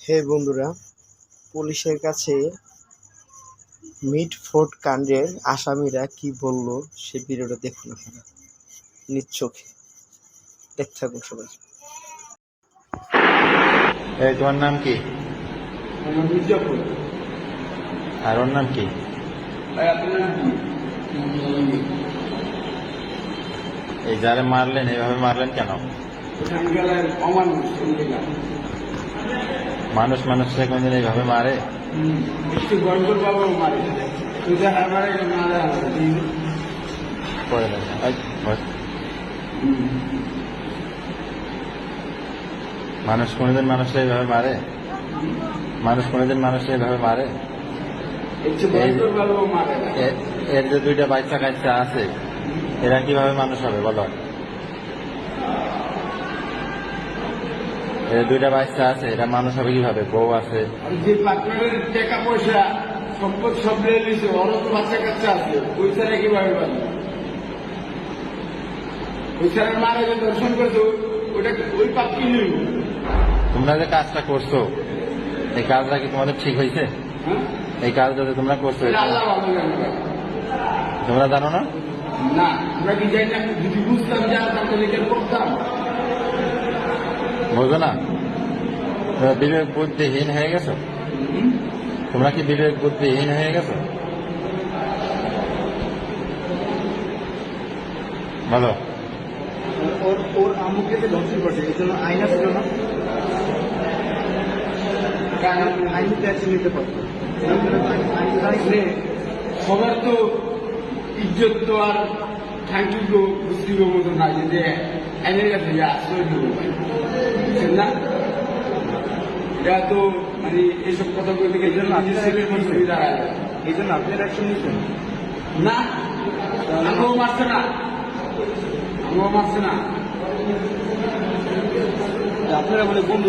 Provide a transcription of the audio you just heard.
হে বন্ধুরা পুলিশের কাছে মিডফোর্ড কাণ্ডের আসামিরা কি বলল সে ভিডিওটা দেখুন আপনারা। নিজ চোখে। দেখতে থাকুন সবাই। এই তোমার নাম কি? আর ওর নাম কি? এই যারে মারলেন এইভাবে মারলেন কেন? মানুষ মানুষকে কোনদিন এইভাবে মারে? করে। মানুষ কোনদিন মানুষকে এইভাবে মারে? মানুষ কোনদিন মানুষকে এইভাবে মারে? এর যে দুইটা বাচ্চা কাচ্চা আছে এরা কীভাবে মানুষ হবে বলো? দুইটা বাচ্চা আছে এটা মানুষ হবে কীভাবে? বউ আছে। যে পার্টনারের টাকা পয়সা সম্পদ সব নিয়ে নিয়েছে ওরও বাচ্চা কাচ্চা আছে ওই কীভাবে পাবে? ওই মারা যে দর্শন করছ ওটা ওই পাপ কি নিব? তোমরা যে কাজটা করছ এই কাজটা কি তোমাদের ঠিক হয়েছে? হ্যাঁ? এই কাজটা যে তোমরা করছ তোমরা জানো না? না আমরা কি জানি না যদি বুঝতাম যে আপনাকে লিখে পড়তাম বোঝো না? বিবেক বুদ্ধিহীন হয়ে গেছো? তোমরা কি বিবেক বুদ্ধিহীন হয়ে গেছো? বলো। ওর ওর আমুকে যে ধর্ষণ করছে এই জন্য আইনা ছিল না? কারণ আইনি ট্যাক্স নিতে পারতো। সবার তো ইজ্জত তো আর থ্যাংক ইউ বুঝতে মতো না যে এনের কাছে আশ্রয় বুঝছেন না এটা তো মানে এইসব কথা বলতে গেলে জন্য আপনি নিজের মধ্যে দাঁড়ায় যায়। এই জন্য আপনি অ্যাকশন নিচ্ছেন না। আমরাও মারছে না। আমরাও মারছে না। আপনারা বলে বন্ধু